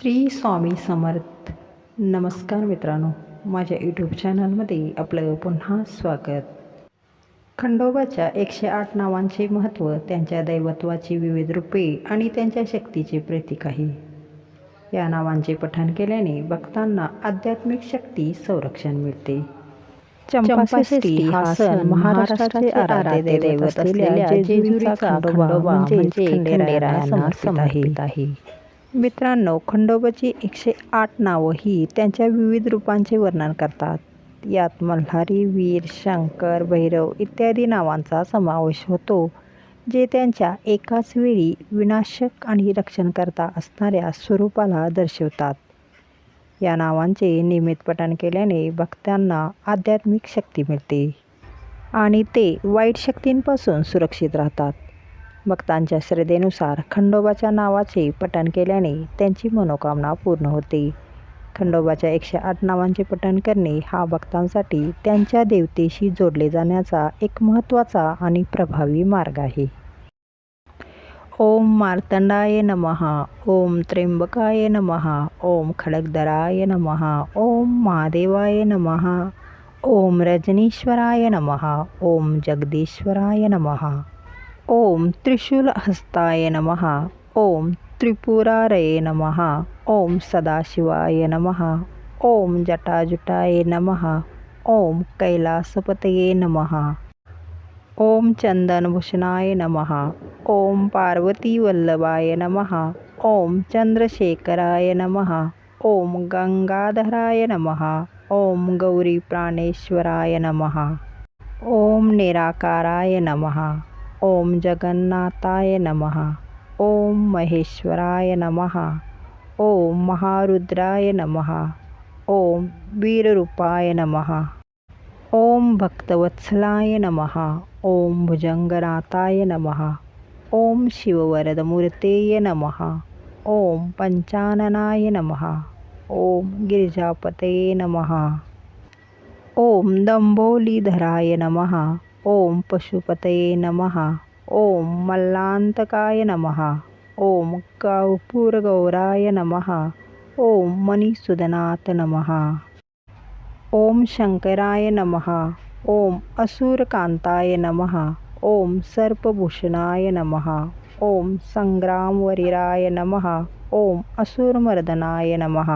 श्री स्वामी समर्थ. नमस्कार मित्रांनो माझ्या यूट्यूब चॅनलमध्ये आपलं पुन्हा स्वागत. खंडोबाच्या एकशे आठ नावांचे महत्त्व त्यांच्या दैवत्वाची विविध रूपे आणि त्यांच्या शक्तीचे प्रतीक आहे. या नावांचे पठण केल्याने भक्तांना आध्यात्मिक शक्ती संरक्षण मिळते. चंपाषष्ठी हा सण महाराष्ट्राचे आराध्य दैवत असलेल्या जेजुरीचा खंडोबा म्हणजे समर्पित आहे. मित्रांनो खंडोबाची एकशे आठ नावं ही त्यांच्या विविध रूपांचे वर्णन करतात. यात मल्हारी वीर शंकर भैरव इत्यादी नावांचा समावेश होतो जे त्यांच्या एकाच वेळी विनाशक आणि रक्षणकर्ता असणाऱ्या स्वरूपाला दर्शवतात. या नावांचे नियमित पठण केल्याने भक्तांना आध्यात्मिक शक्ती मिळते आणि ते वाईट शक्तींपासून सुरक्षित राहतात. भक्तांच्या श्रद्धेनुसार खंडोबाच्या नावाचे पठण केल्याने त्यांची मनोकामना पूर्ण होते. खंडोबाच्या एकशे आठ नावांचे पठण करणे हा भक्तांसाठी त्यांच्या देवतेशी जोडले जाण्याचा एक महत्त्वाचा आणि प्रभावी मार्ग आहे. ओम मार्तंडाय नमः ओम त्र्यंबकाय नमः ओम खडगदराय नमः ओम महादेवाय नमः ओम रजनीश्वराय नमः ओम जगदीश्वराय नमः। ओम त्रिशूलहस्ताय नमः ओम त्रिपुरारये नमः ओम सदाशिवाय नमः ओम जटाजुटाय नमः ओम कैलासपतये नमः ओम चंदनभूषणाय नमः ओम पार्वतीवल्लभाय नमः ओम चंद्रशेखराय नमः ओम गंगाधराय नमः ओम गौरी प्राणेश्वराय नमः ओम निराकाराय नमः ओम जगन्नाथाय नमः। ओम महेश्वराय नमः। ओम महारुद्राय नमः। ओम वीररूपाय नमः। ओम भक्तवत्सलाय नमः। ओम भुजंगनाथाय नमः। ओम शिववरदमूर्तेय नमः। ओम पंचाननाय नमः। ओम गिरिजापतये नमः। ओम दंबोलीधराय नमः। ओम पशुपतये नमः ओम मल्लांतकाय नमः ओम कर्पूरगौराय नमः ओम मणिसुदनाथ नमः ओम शंकराय नमः ओम असुरकांताय नमः ओम सर्पभूषणाय नमः ओम संग्रामवरीराय नमः ओम असुरमर्दनाय नमः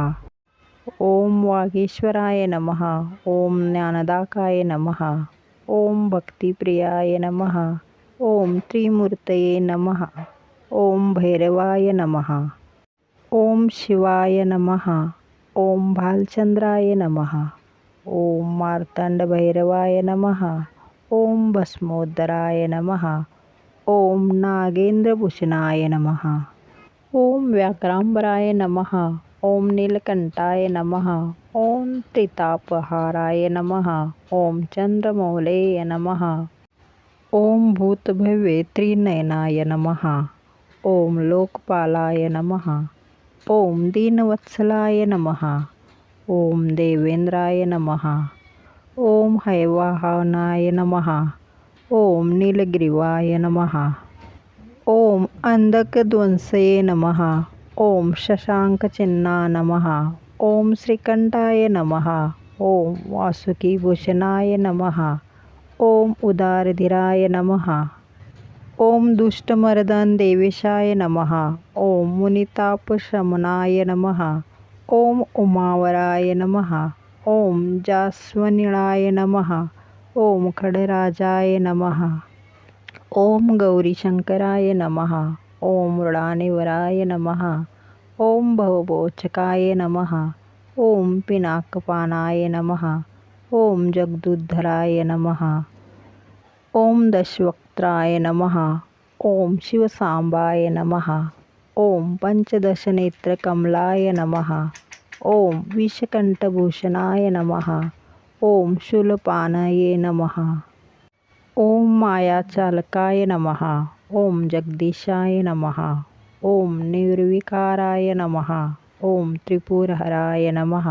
ओम वागेश्वराय नमः ओम ज्ञानदाकाय नमः ओम भक्तिप्रियाय नमः। ओम त्रिमूर्तये नमः। ओम भैरवाय नमः। ओम शिवाय नमः। ओम भालचंद्राय नमः। ओम मार्तंडभैरवाय नमः। ओम भस्मोद्धराय नमः। ओम नागेंद्रभूषणाय नमः। ओम व्याक्रांबराय नमः। ओम नीलकंठाय नमः। ओम त्रितापहाराय नमः। ओम चंद्रमौलेय नमः। ओम भूतभव्ये त्रिनयनाय नमः। ओम लोकपालाय नमः। ओम दीनवत्सलाय नमः। ओम देवेंद्राय नमः। ओम हैवाहनाय नमः। ओम नीलग्रीवाय नमः। ओम अंधकध्वंसये नमः। ओम शशांकचिन्ना नमः ओम श्रीकंठाय नमः ओम वासुकीभूषणाय नमः ओम उदारधिराय नमः ओम दुष्टमर्दन देवेशाय नमः ओम मुनितापशमनाय नमः ओम उमावराय नमः ओम जास्वनिळाय नमः ओम खडराजाय नमः ओम गौरीशंकराय नमः ओम मृडानिवराय नमः ओम भवभोचकाय नमः। ओम पिनाकपानाय नमः। ओम जगदुद्धराय नमः। ओम दशवक्त्राय नमः। ओम शिवसांबाय नमः। ओम पंचदशनेत्रकमलाय नमः। ओम विषकंठभूषणाय नमः। ओम शूलपानाय नमः। ओम मायाचालकाय नमः। ओम जगदीशाय नमः। ॐ निर्विकाराय नमः ॐ त्रिपुरहराय नमः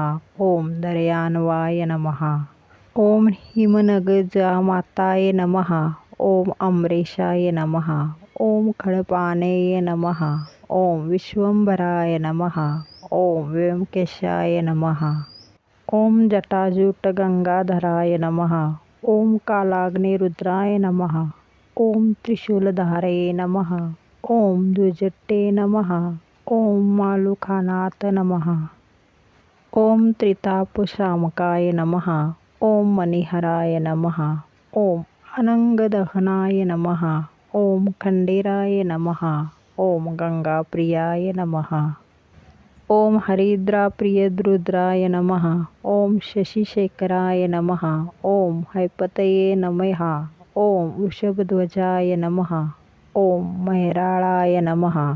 ॐ दर्यान्वाय नमः ॐ हिमनगजामाताय नमः ॐ अमरेशाय नमः ॐ खडपानेय नमः ॐ विश्वम्भराय नमः ॐ व्यंकेशाय नमः ॐ जटाजूटगङ्गाधराय नमः ॐ कालाग्निरुद्राय नमः ॐ त्रिशूलधारये नमः ओम द्विजट्टे नमः ओम मालुखानाथ नमः ओम त्रितापशामकाय नमः ओम मणिहराय नमः ओम अनंगदहनाय नमः ओम खंडेराय नमः ओम गंगाप्रियाय नमः ओम हरिद्राप्रियद्रुद्राय नमः ओम शशिशेखराय नमः ओम हैपतये नमः ओम वृषभध्वजाय नमः ओम महिराळाय नमः।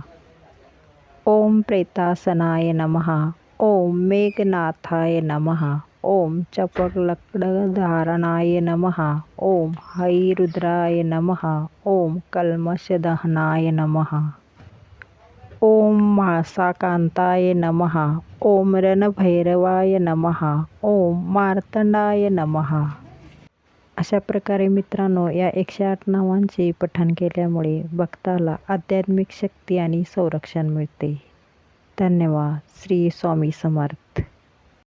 ओम प्रेतासनाय नमः। ओम मेघनाथाय नमः। ओम चपलक्डधारणाय नमः। ओम हैरुद्राय नमः। ओम कल्मषदहनाय नमः। ओम म्हाळसाकांताय नमः। ओम रणभैरवाय नमः। ओम मार्तंडाय नमः। अशा प्रकारे मित्रांनो या एकशे आठ नावांचे पठण केल्यामुळे भक्ताला आध्यात्मिक शक्ती आणि संरक्षण मिळते. धन्यवाद. श्री स्वामी समर्थ.